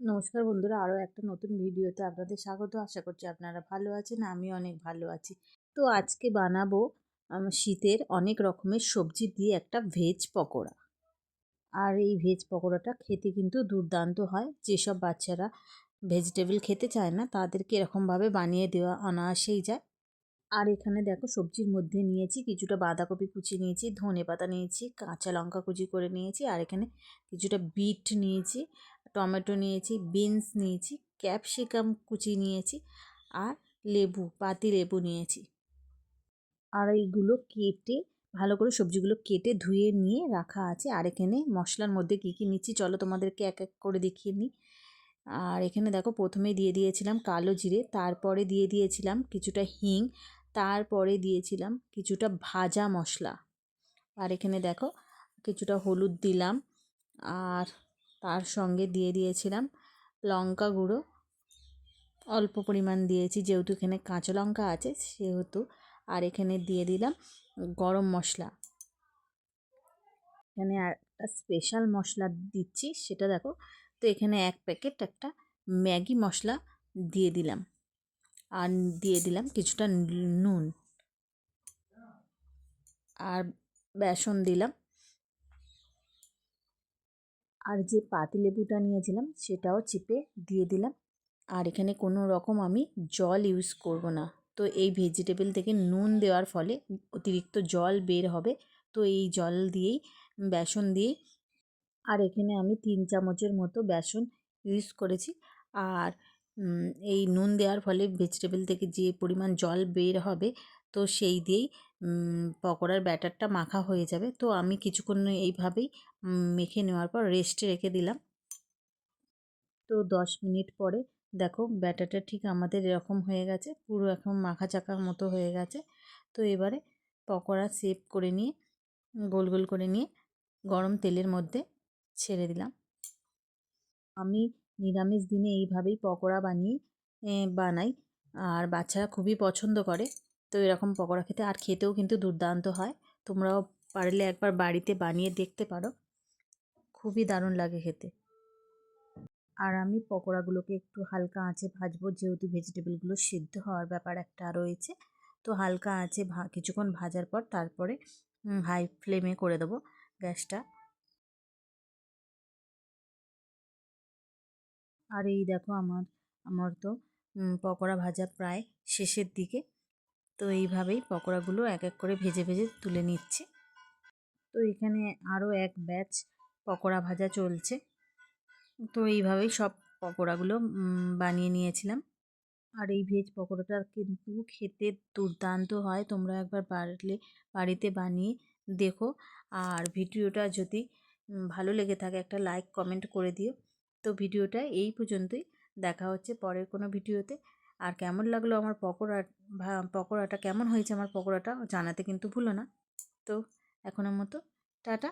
নমস্কার বন্ধুরা আরও একটা নতুন ভিডিওতে আপনাদের স্বাগত। আশা করছি আপনারা ভালো আছেন আমি অনেক ভালো আছি। তো আজকে বানাবো শীতের অনেক রকমের সবজি দিয়ে একটা ভেজ পকোড়া। আর এই ভেজ পকোড়াটা খেতে কিন্তু দুর্দান্ত হয়। যেসব বাচ্চারা ভেজিটেবল খেতে চায় না, তাদেরকে এরকমভাবে বানিয়ে দেওয়া অনায়াসেই যায়। আর এখানে দেখো, সবজির মধ্যে নিয়েছি কিছুটা বাঁধাকপি কুচি নিয়েছি ধনে পাতা নিয়েছি, কাঁচা লঙ্কা কুচি করে নিয়েছি, আর এখানে কিছুটা বিট নিয়েছি। টমেটো নিয়েছি, বিনস নিয়েছি, ক্যাপসিকাম কুচি নিয়েছি আর লেবু, পাতি লেবু নিয়েছি। আর এইগুলো কেটে, ভালো করে সবজিগুলো কেটে ধুয়ে নিয়ে রাখা আছে। আর এখানে মশলার মধ্যে কী কী নিচ্ছি চলো তোমাদেরকে এক এক করে দেখিয়ে নিই। আর এখানে দেখো প্রথমে দিয়ে দিয়েছিলাম কালো জিরে, তারপরে দিয়ে দিয়েছিলাম কিছুটা হিং, তারপরে দিয়েছিলাম কিছুটা ভাজা মশলা। আর এখানে দেখো কিছুটা হলুদ দিলাম। আর তার সঙ্গে দিয়ে দিয়েছিলাম লঙ্কা গুঁড়ো। অল্প পরিমাণ দিয়েছি, যেহেতু এখানে কাঁচা লঙ্কা আছে সেহেতু। আর এখানে দিয়ে দিলাম গরম মশলা। এখানে আর একটা স্পেশাল মশলা দিচ্ছি, সেটা দেখো। তো এখানে এক প্যাকেট একটা ম্যাগি মশলা দিয়ে দিলাম। আর দিয়ে দিলাম কিছুটা নুন। আর বেসন দিলাম। আর যে পাতিলেবুটা নিয়েছিলাম সেটাও চিপে দিয়ে দিলাম। আর এখানে কোনো রকম আমি জল ইউজ করব না। তো এই ভেজিটেবল থেকে নুন দেওয়ার ফলে অতিরিক্ত জল বের হবে। তো এই জল দিয়েই, বেসন দিয়েই আর এখানে আমি তিন চামচের মতো বেসন ইউজ করেছি। আর এই নুন দেওয়ার ফলে ভেজিটেবল থেকে যে পরিমাণ জল বের হবে তো সেই দিয়েই পকোড়ার ব্যাটারটা মাখা হয়ে যাবে। তো আমি কিছুক্ষণ এইভাবেই মেখে নেওয়ার পর রেস্টে রেখে দিলাম। তো দশ মিনিট পরে, দেখো ব্যাটারটা ঠিক আমাদের এরকম হয়ে গেছে, পুরো এখন মাখা চাকার মতো হয়ে গেছে। তো এবারে পকোড়া সেভ করে নিয়ে, গোল গোল করে নিয়ে গরম তেলের মধ্যে ছেড়ে দিলাম। আমি নিরামিষ দিনে এইভাবেই পকোড়া বানিয়ে বানাই। আর বাচ্চারা খুবই পছন্দ করে। তো এরকম পকোড়া খেতে আর খেতেও কিন্তু দুর্দান্ত হয়। তোমরাও পারলে একবার বাড়িতে বানিয়ে দেখতে পারো। খুবই দারুণ লাগে খেতে। আর আমি পকোড়াগুলোকে একটু হালকা আঁচে ভাজবো, যেহেতু ভেজিটেবলগুলো সিদ্ধ হওয়ার ব্যাপার একটা রয়েছে। তো হালকা আঁচে ভা, কিছুক্ষণ ভাজার পর তারপরে হাই ফ্লেমে করে দেবো গ্যাসটা। আর এই দেখো আমার আমার তো পকোড়া ভাজা প্রায় শেষের দিকে। তো এইভাবেই পকোড়াগুলো এক এক করে ভেজে ভেজে তুলে নিচ্ছি। তো এখানে আরও এক ব্যাচ পকোড়া ভাজা চলছে। তো এইভাবেই সব পকোড়াগুলো বানিয়ে নিয়েছিলাম। আর এই ভেজ পকোড়াটা কিন্তু খেতে দুর্দান্ত হয়। তোমরা একবার বাড়লে বাড়িতে বানিয়ে দেখো। আর ভিডিওটা যদি ভালো লেগে থাকে একটা লাইক, কমেন্ট করে দিও। তো ভিডিওটা এই পর্যন্তই। দেখা হচ্ছে পরের কোনো ভিডিওতে। আর কেমন লাগল আমার পকোড়া পকোড়াটা? কেমন হয়েছে আমার পকোড়াটা? জানাতে কিন্তু ভুলো না। তো এখনের মতো, টাটা।